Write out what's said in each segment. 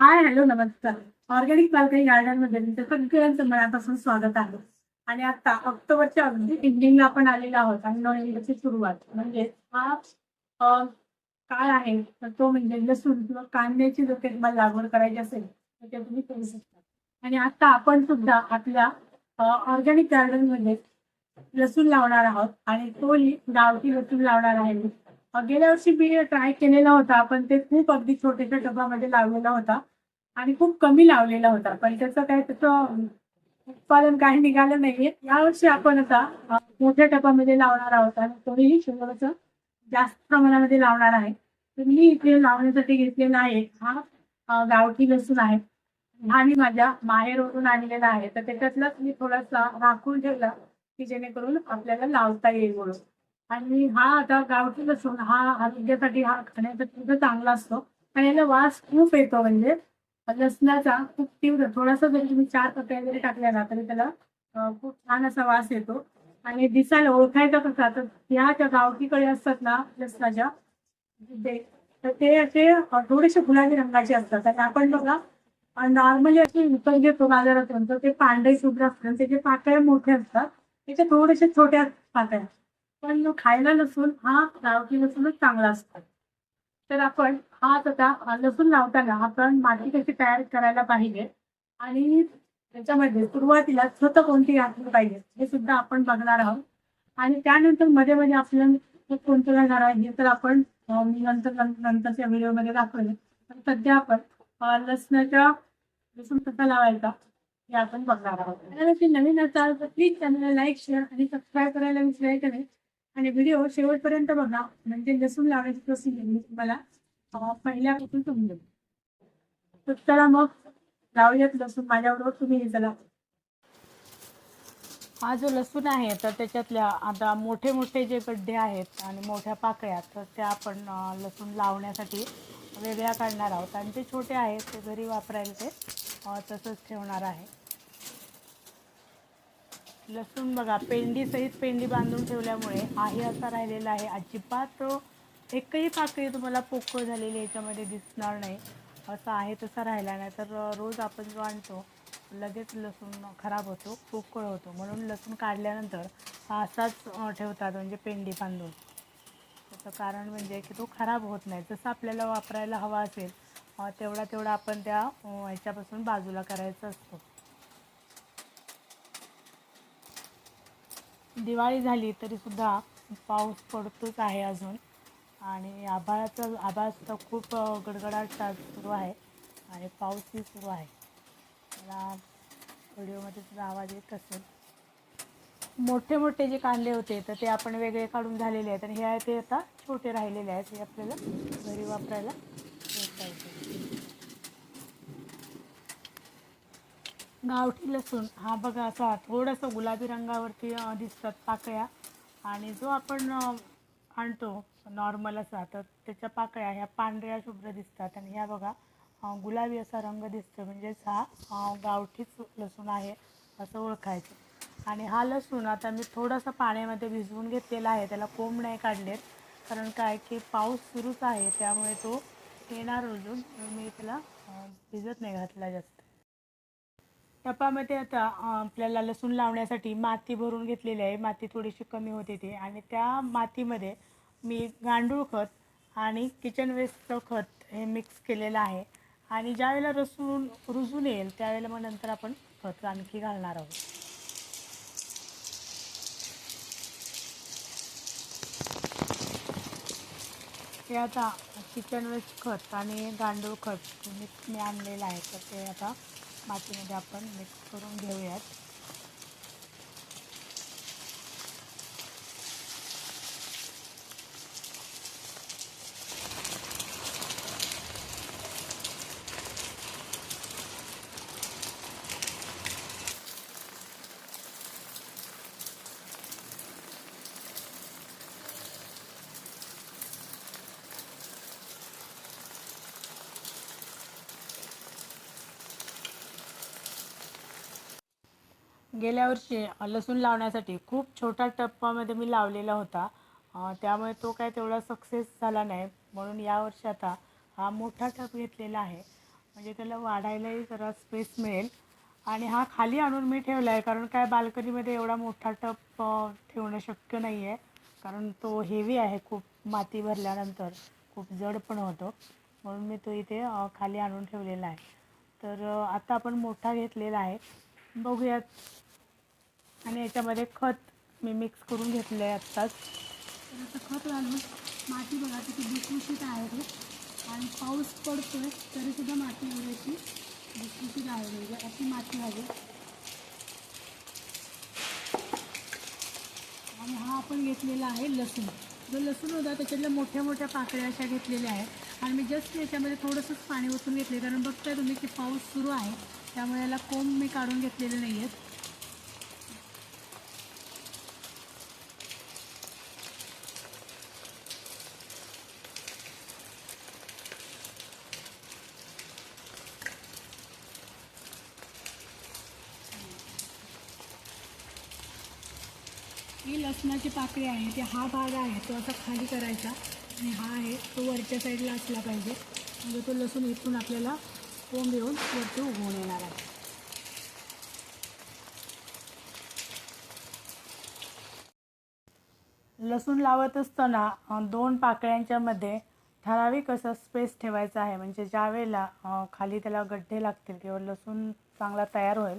हाय hello नमस्कार. Organic पालकाई गार्डनमध्ये सगळ्यांचं मनापासून स्वागत आहे. आणि आता ऑक्टोबरच्या अगदी एंडिंगला आपण आलेलो आहोत आणि नोव्हेंबरची सुरुवात. म्हणजे हा काळ आहे तर तो म्हणजे लसूण किंवा कांद्याची जर काही तुम्हाला लागवड करायची असेल तर ते तुम्ही करू शकता. आणि आता आपण सुद्धा आपल्या ऑर्गॅनिक गार्डनमध्ये लसूण लावणार आहोत. आणि तोही गावठी लसूण लावणार आहे गेल्या वर्षी मी ट्राय केलेला होता पण ते खूप अगदी छोट्याशा डब्यामध्ये लावलेला होता आणि खूप कमी लावलेला होता पण त्याचं काय त्याचं उत्पादन काही निघालं नाहीये. यावर्षी आपण आता मोठ्या टबामध्ये लावणार आहोत आणि तोही थोडंसं जास्त प्रमाणामध्ये लावणार आहे. तर मी इथे लावण्यासाठी घेतलेला आहे हा गावठी लसूण आहे. हा मी माझ्या माहेरवरून आणलेला आहे. तर त्याच्यातलाच मी थोडासा राखून ठेवला की जेणेकरून आपल्याला लावता येईल म्हणून. आणि हा आता गावठी लसूण हा आरोग्यासाठी हा खाण्यासाठी सुद्धा चांगला असतो. आणि याला वास खूप येतो म्हणजे. लसणाचा खूप तीव्र थोडासा जरी तुम्ही चार पत्या जरी टाकल्या ना तरी त्याला खूप छान असा वास येतो. आणि दिसायला ओळखायचा कसा तर ह्या ज्या गावठीकडे असतात ना लसणाच्या तर ते असे थोडेसे गुलाबी रंगाचे असतात. आणि आपण बघा नॉर्मली असे विकत घेतो बाजारातून तर ते पांढरे शुभ्र असतात. त्याचे पाकळ्या मोठे असतात त्याच्या थोडेसे छोट्या पाकळ्या. पण खायला लसूण हा गावठी लसूणच चांगला असतो. तर आपण हा आता लसूण लावताना आपण माती कशी तयार करायला पाहिजे आणि त्याच्यामध्ये सुरुवातीला स्वतः कोणती घातली पाहिजे हे सुद्धा आपण बघणार आहोत. आणि त्यानंतरमध्ये मध्ये आपल्याला कोणतं घालणार आहे हे तर आपण मी नंतर नंतरच्या व्हिडिओमध्ये दाखवले पण सध्या आपण लसणाच्या लसूण कसा लावायचा हे आपण बघणार आहोत. त्यानंतर नवीन असाल तर प्लीज चॅनलला लाईक शेअर आणि सबस्क्राईब करायला विसरायचं नाही. आणि व्हिडिओ शेवटपर्यंत बघा. म्हणजे लसूण लावण्याची प्रोसिजर मी तुम्हाला अं, पहिल्यापासून देऊ तर चला मग लावूयात लसूण. माझ्याबरोबर तुम्ही हे चला. हा जो लसूण आहे तर त्याच्यातल्या आता मोठे मोठे जे गड्डे आहेत आणि मोठ्या पाकळ्या तर त्या आपण लसूण लावण्यासाठी वेगळ्या काढणार आहोत. आणि ते छोटे आहेत ते घरी वापरायला ते तसंच ठेवणार आहे. लसूण बघा पेंडीसहित पेंडी बांधून ठेवल्यामुळे आहे असा राहिलेला आहे. अजिबात एकही पाकळी तुम्हाला पोकळ झालेली याच्यामध्ये दिसणार नाही. असं आहे तसा राहिला नाही. तर रोज आपण जो आणतो लगेच लसूण खराब होतो पोकळ होतो. म्हणून लसूण काढल्यानंतर हा असाच ठेवतात म्हणजे पेंडी बांधून. त्याचं कारण म्हणजे की तो खराब होत नाही. जसं आपल्याला वापरायला हवा असेल तेवढा तेवढा आपण त्या ह्याच्यापासून बाजूला करायचा असतो. दिवाळी झाली तरीसुद्धा पाऊस पडतोच आहे अजून. आणि आभाळाचा आभाळ खूप गडगडाट सुरू आहे आणि पाऊसही सुरू आहे. मला व्हिडिओमध्ये सुद्धा आवाज येत असेल. मोठे मोठे जे कांदे होते तर ते आपण वेगळे काढून झालेले आहेत. आणि हे आहे ते आता छोटे राहिलेले आहेत हे आपल्याला घरी वापरायला घेता येते गावठी लसूण हा बघा असा थोडासा गुलाबी रंगावरती दिसतात पाकळ्या. आणि जो आपण आणतो नॉर्मल असा तर त्याच्या पाकळ्या ह्या पांढऱ्या शुभ्र दिसतात. आणि ह्या बघा गुलाबी असा रंग दिसतो म्हणजेच हा गावठीच लसूण आहे असं ओळखायचं. आणि हा लसूण आता मी थोडासा पाण्यामध्ये भिजवून घेतलेला आहे. त्याला कोंब नाही काढलेत. कारण काय की पाऊस सुरूच आहे. त्यामुळे तो येणार अजून. मी त्याला भिजत नाही घातला जास्त. टपामध्ये आता आपल्याला लसूण लावण्यासाठी माती भरून घेतलेली आहे. माती थोडीशी कमी होते ती आणि त्या मातीमध्ये मी गांडूळ खत आणि किचन वेस्टचं खत हे मिक्स केलेलं आहे. आणि ज्यावेळेला रसून रुजून येईल त्यावेळेला मग नंतर आपण खत आणखी घालणार आहोत. ते आता किचन वेस्ट खत आणि गांडूळ खत मिक्स मी आणलेलं आहे. तर ते आता मातीमध्ये आपण मिक्स करून घेऊयात. गेल्या वर्षी लसूण लावण्यासाठी खूप छोटा टप्पामध्ये मी लावलेला होता. त्यामुळे तो काय तेवढा सक्सेस झाला नाही. म्हणून यावर्षी आता हा मोठा टप घेतलेला आहे. म्हणजे त्याला वाढायलाही जरा स्पेस मिळेल. आणि हा खाली आणून मी ठेवला आहे कारण काय बाल्कनीमध्ये एवढा मोठा टप ठेवणं शक्य नाही आहे कारण तो हेवी आहे. खूप माती भरल्यानंतर खूप जड पण होतो. म्हणून मी तो इथे खाली आणून ठेवलेला आहे. तर आता आपण मोठा घेतलेला आहे. बघूयात. आणि याच्यामध्ये खत मी मिक्स करून घेतलं आहे आत्ताच. तर आता खत घालून माती बघा किती भुसभुशीत आहे ते. आणि पाऊस पडतो आहे तरीसुद्धा माती एवढ्याची भुसभुशीत आहे. म्हणजे अशी माती हवी आणि हा आपण घेतलेला आहे लसूण. जो लसूण होता त्याच्यातल्या मोठ्या मोठ्या पाकळ्या अशा घेतलेल्या आहेत. आणि मी जस्ट याच्यामध्ये थोडंसंच पाणी ओतून घेतले कारण बघताय तुम्ही की पाऊस सुरू आहे त्यामुळे याला कोंब मी काढून घेतलेले नाही आहेत ही लसणाची पाकळी आहे ती हा भाग आहे तो असा खाली करायचा. आणि हा आहे तो वरच्या साईडला असला पाहिजे. म्हणजे तो लसूण इथून आपल्याला कोंब येऊन वरती उगवून येणार आहे. लसूण लावत असताना दोन पाकळ्यांच्या मध्ये ठराविक असं स्पेस ठेवायचा आहे. म्हणजे ज्या वेळेला खाली त्याला गड्डे लागतील किंवा लसूण चांगला तयार होईल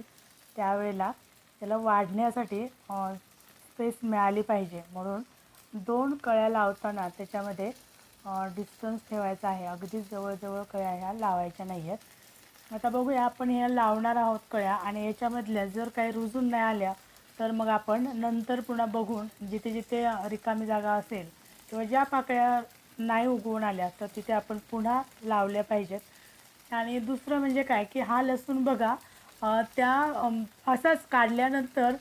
त्यावेळेला त्याला वाढण्यासाठी स्पेस मिळाली पाहिजे. म्हणून दोन कळ्या लावताना त्याच्यामध्ये डिस्टन्स ठेवायचा आहे. अगदी जवळजवळ कळ्या ह्या लावायच्या नाही आहेत आता बघूया आपण ह्या लावणार आहोत कळ्या आणि याच्यामधल्या जर काही रुजून नाही आल्या तर मग आपण नंतर पुन्हा बघून जिथे जिथे रिकामी जागा असेल किंवा ज्या पाकळ्या नाही उगवून आल्या तर तिथे आपण पुन्हा लावल्या पाहिजेत. आणि दुसरं म्हणजे काय की हा लसूण बघा त्या असाच काढल्यानंतर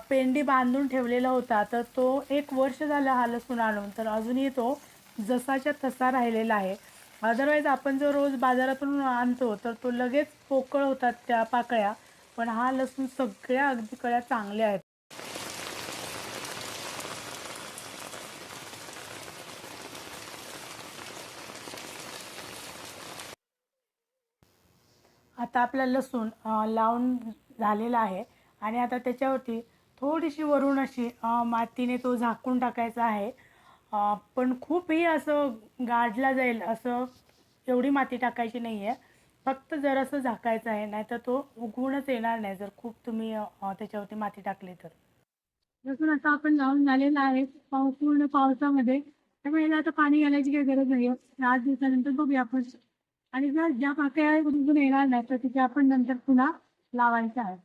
पेंडी बांधून ठेवलेला होता. तर तो एक वर्ष झाला हा लसूण आणून. तर अजूनही तो जसाच्या तसा राहिलेला आहे. अदरवाईज आपण जो रोज बाजारातून आणतो तर तो लगेच पोकळ होतात त्या पाकळ्या. पण हा लसूण सगळ्या अगदी कळ्या चांगल्या आहेत. आता आपला लसूण लावून झालेला आहे. आणि आता त्याच्यावरती थोडीशी वरून अशी मातीने तो झाकून टाकायचा आहे. पण खूपही असं गाडला जाईल असं एवढी माती टाकायची नाही आहे फक्त जरासं झाकायचं आहे नाहीतर तो उगवूनच येणार नाही जर खूप तुम्ही त्याच्यावरती माती टाकली तर. लसूण आता आपण लावून झालेला आहे पाऊस पूर्ण पावसामध्ये. त्यामुळे याला आता पाणी घालायची काही गरज नाही आहे आठ दिवसानंतर बघूया आपण. आणि जर ज्या पाकळ्या रुजून येणार नाही तर तिथे आपण नंतर पुन्हा लावायचं आहे.